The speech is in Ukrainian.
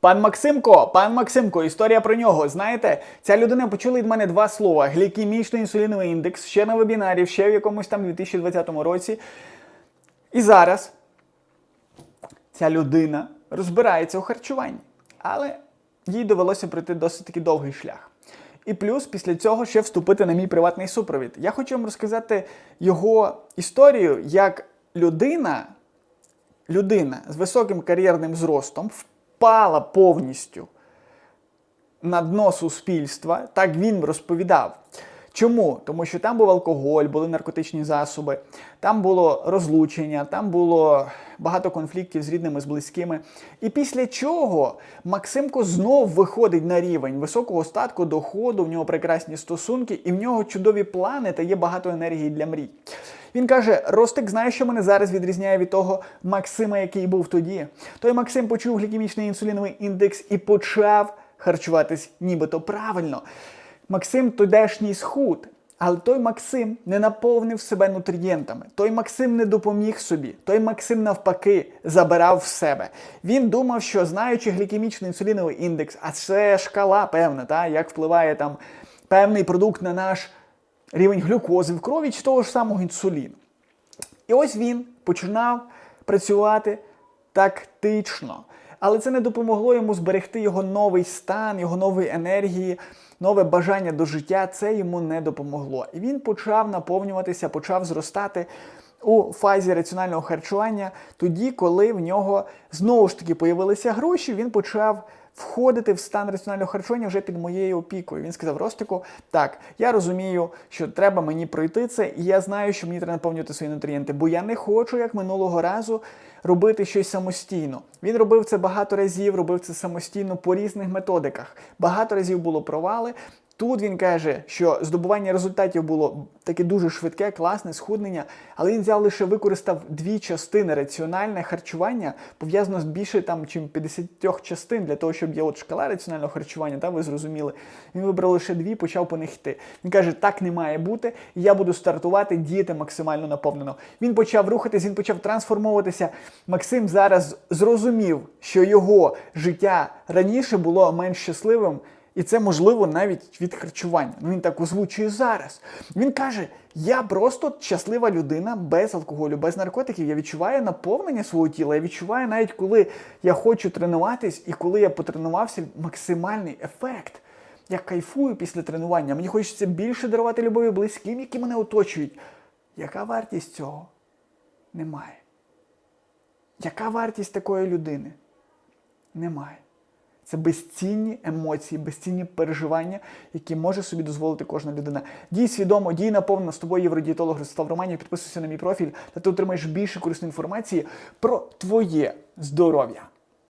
Пан Максимко, пан Максимко, історія про нього. Знаєте, ця людина почула від мене два слова: глікемічно-інсуліновий індекс, ще на вебінарі, ще в якомусь там 2020 році. І зараз ця людина розбирається у харчуванні. Але їй довелося пройти досить таки довгий шлях. І плюс після цього ще вступити на мій приватний супровід. Я хочу вам розказати його історію, як людина, людина з високим кар'єрним зростом впала повністю на дно суспільства, так він розповідав. Чому? Тому що там був алкоголь, були наркотичні засоби, там було розлучення, там було багато конфліктів з рідними, з близькими. І після чого Максимко знов виходить на рівень високого статку, доходу, в нього прекрасні стосунки, і в нього чудові плани та є багато енергії для мрій. Він каже: Ростик, знаєш, що мене зараз відрізняє від того Максима, який був тоді. Той Максим почув глікемічний інсуліновий індекс і почав харчуватись нібито правильно. Максим тодешній схуд. Але той Максим не наповнив себе нутрієнтами. Той Максим не допоміг собі. Той Максим, навпаки, забирав в себе. Він думав, що знаючи глікемічний інсуліновий індекс, а це шкала певна, та, як впливає там певний продукт на наш рівень глюкози в крові чи того ж самого інсуліну. І ось він починав працювати тактично. Але це не допомогло йому зберегти його новий стан, його нової енергії, нове бажання до життя. Це йому не допомогло. І він почав наповнюватися, почав зростати у фазі раціонального харчування, тоді, коли в нього знову ж таки появилися гроші, він почав входити в стан раціонального харчування вже під моєю опікою. Він сказав: Ростику, так, я розумію, що треба мені пройти це, і я знаю, що мені треба наповнювати свої нутрієнти, бо я не хочу, як минулого разу, робити щось самостійно. Він робив це багато разів, робив це самостійно по різних методиках. Багато разів було провали. Тут він каже, що здобування результатів було таке дуже швидке, класне схуднення, але він взяв лише використав дві частини раціональне харчування, пов'язано з більше там чим 50 частин для того, щоб є от шкала раціонального харчування, та ви зрозуміли. Він вибрав лише дві, почав по них йти. Він каже, так не має бути, я буду стартувати, діяти максимально наповнено. Він почав рухатись, він почав трансформовуватися. Максим зараз зрозумів, що його життя раніше було менш щасливим. І це можливо навіть від харчування. Ну він так озвучує зараз. Він каже: я просто щаслива людина без алкоголю, без наркотиків. Я відчуваю наповнення свого тіла. Я відчуваю навіть коли я хочу тренуватись, і коли я потренувався, максимальний ефект. Я кайфую після тренування. Мені хочеться більше дарувати любові близьким, які мене оточують. Яка вартість цього? Немає. Яка вартість такої людини? Немає. Це безцінні емоції, безцінні переживання, які може собі дозволити кожна людина. Дій свідомо, дій наповнено з тобою євродієтолог Ростислав Романів. Підписуйся на мій профіль, та ти отримаєш більше корисної інформації про твоє здоров'я.